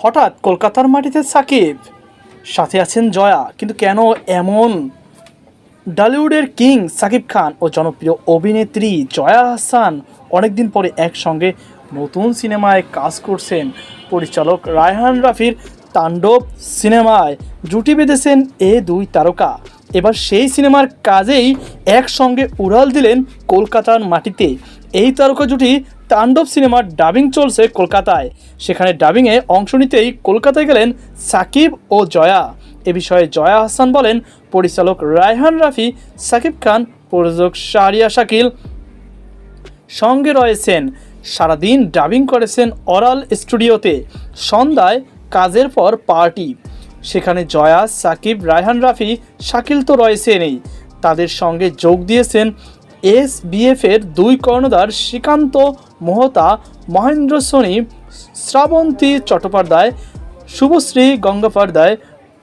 হঠাৎ কলকাতার মাটিতে সাকিব। সাথে আছেন জয়া, কিন্তু কেন এমন? ডালিউডের কিং সাকিব খান ও জনপ্রিয় অভিনেত্রী জয়া হাসান অনেকদিন পরে একসঙ্গে নতুন সিনেমায় কাজ করছেন। পরিচালক রায়হান রাফির তাণ্ডব সিনেমায় জুটি বেঁধেছেন এ দুই তারকা। এবার সেই সিনেমার কাজেই একসঙ্গে উড়াল দিলেন কলকাতার মাটিতে। এই তারকা জুটি তাণ্ডব সিনেমার ডাবিং চলছে কলকাতায়। সেখানে ডাবিংয়ে অংশ নিতেই কলকাতায় গেলেন সাকিব ও জয়া। এ বিষয়ে জয়া হাসান বলেন, পরিচালক রায়হান রাফি, সাকিব খান, প্রযোজক শাহরিয়া শাকিল সঙ্গে রয়েছেন। সারাদিন ডাবিং করেছেন অরাল স্টুডিওতে। সন্ধ্যায় কাজের পর পার্টি। সেখানে জয়া, সাকিব, রায়হান রাফি, শাকিল তো রয়েছেনই। তাদের সঙ্গে যোগ দিয়েছেন এস বিএফের দুই কর্ণধার শ্রীকান্ত মোহতা, মহেন্দ্র সোনি, শ্রাবন্তী চট্টোপাধ্যায়, শুভশ্রী গঙ্গোপাধ্যায়,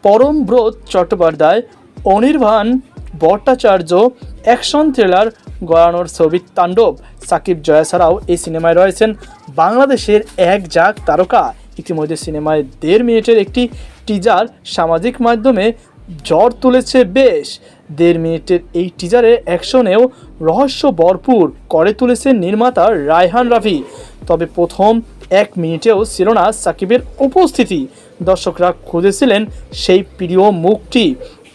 পরমব্রত চট্টোপাধ্যায়, অনির্বাণ ভট্টাচার্য, অ্যাকশন থ্রিলার গড়ানোর ছবি তাণ্ডব। সাকিব জয়া ছাড়াও এই সিনেমায় রয়েছেন বাংলাদেশের এক জাক তারকা। ইতিমধ্যে সিনেমায় দেড় মিনিটের একটি টিজার সামাজিক মাধ্যমে জ্বর তুলেছে বেশ। দেড় মিনিটের এই টিজারে অ্যাকশনেও রহস্য ভরপুর করে তুলেছে নির্মাতা রায়হান রাফি তবে প্রথম এক মিনিটেও ছিল না সাকিবের উপস্থিতি। দর্শকরা খুঁজেছিলেন সেই প্রিয় মুখটি।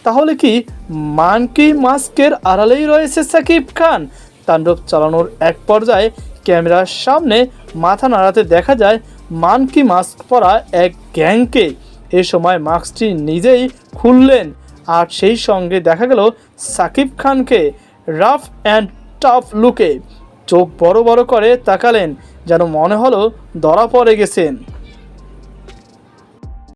তাহলে কি মানকি মাস্কের আড়ালেই রয়েছে সাকিব খান? তাণ্ডব চালানোর এক পর্যায়ে ক্যামেরার সামনে মাথা নাড়াতে দেখা যায়, মানকি মাস্ক পরা এক গ্যাংকে এ সময় মাস্কটি নিজেই খুললেন আর সেই সঙ্গে দেখা গেল সাকিব খানকে রাফ অ্যান্ড টাফ লুকে চোখ বড় বড় করে তাকালেন যেন মনে হলো ধরা পড়ে গেছেন।